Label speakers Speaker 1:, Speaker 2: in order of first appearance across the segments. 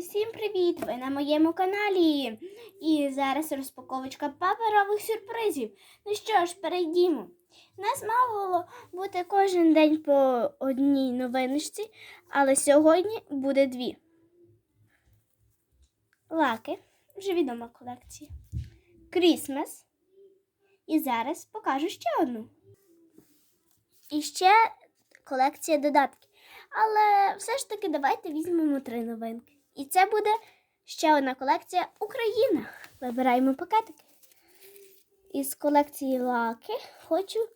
Speaker 1: Всім привіт! Ви на моєму каналі. І зараз розпаковочка паперових сюрпризів. Ну що ж, перейдімо. Нас мало бути кожен день по одній новиночці, але сьогодні буде дві. Лаки, вже відома колекція. Крісмас. І зараз покажу ще одну. І ще колекція додатків. Але все ж таки давайте візьмемо три новинки. І це буде ще одна колекція Україна. Вибираємо пакетики. Із колекції лаки хочу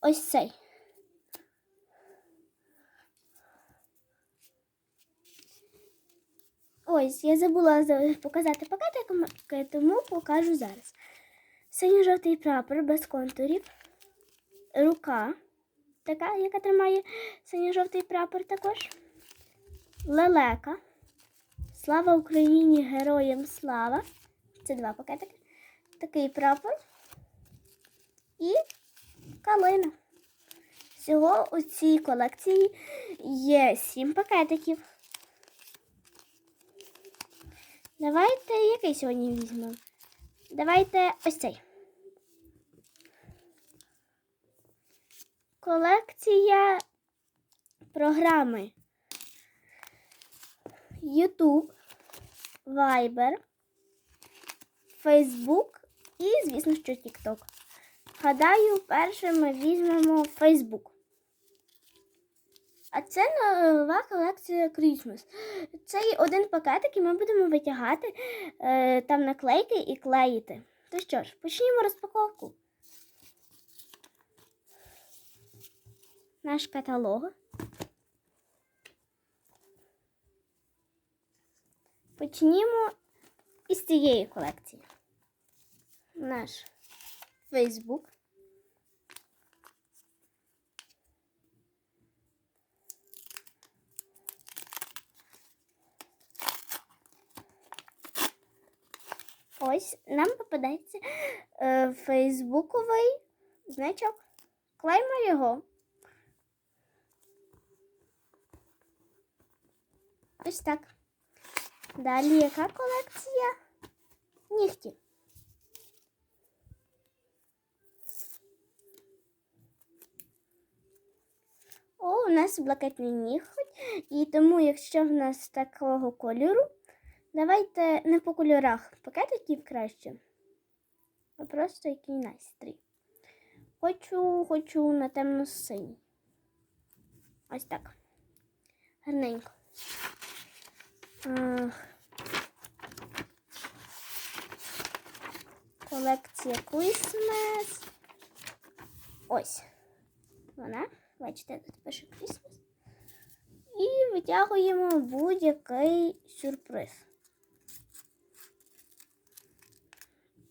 Speaker 1: ось цей. Ось, я забула показати пакетик, тому покажу зараз. Синьо-жовтий прапор без контурів. Рука така, яка тримає синьо-жовтий прапор також. Лелека. Слава Україні! Героям слава! Це два пакетики. Такий прапор. І калина. Всього у цій колекції є сім пакетиків. Давайте який сьогодні візьмемо? Давайте ось цей. Колекція програми YouTube, Viber, Facebook і, звісно, що TikTok. Гадаю, перше ми візьмемо Facebook. А це нова колекція Christmas. Цей один пакетик і ми будемо витягати е, там наклейки і клеїти. То що ж, почнімо розпаковку. Наш каталог. Почнімо із цієї колекції. Наш Facebook. Ось нам попадається е, фейсбуковий значок. Клеймо його. Ось так. Далі яка колекція? Нігті. О, у нас блакитний ніготь. І тому, якщо в нас такого кольору, давайте не по кольорах пакетиків краще, а просто який настрій. Хочу, хочу на темно-синій. Ось так. Гарненько. Ах. Колекція Christmas. Ось. Вона. Бачите, тут пише Christmas. І витягуємо будь-який сюрприз.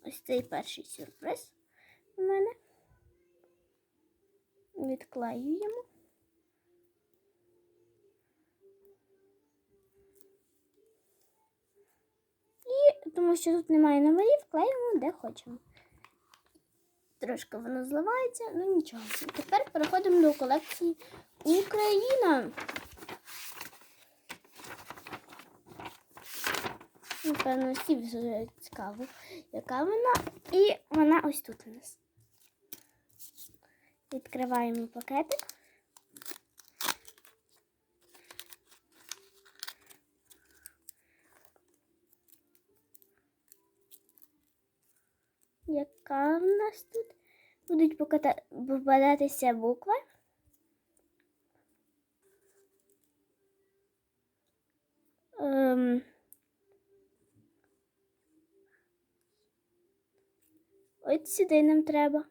Speaker 1: Ось цей перший сюрприз у мене. Відклеюємо. Тому що тут немає номерів, клеїмо де хочемо. Трошки воно зливається, ну нічого. Тепер переходимо до колекції Україна. Напевно, всі вже цікаво, яка вона. І вона ось тут у нас. Відкриваємо пакетик. Яка в нас тут? Будуть поката... попадатися букви. Ем... Ось сюди нам треба.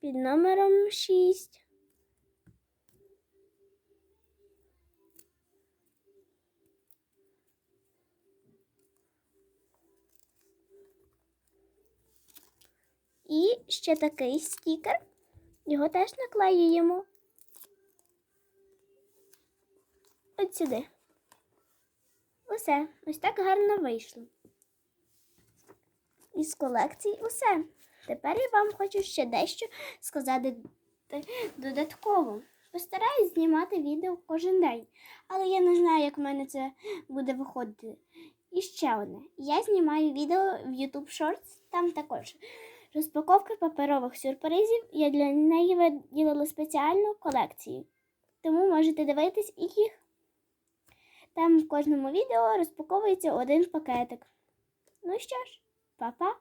Speaker 1: Під номером 6. І ще такий стікер. Його теж наклеюємо. Ось сюди. Усе. Ось так гарно вийшло. Із колекції усе. Тепер я вам хочу ще дещо сказати додатково. Постараюсь знімати відео кожен день, але я не знаю, як в мене це буде виходити. І ще одне. Я знімаю відео в YouTube Shorts, там також розпаковка паперових сюрпризів. Я для неї виділила спеціальну колекцію. Тому можете дивитись їх. Там в кожному відео розпаковується один пакетик. Ну що ж, па-па!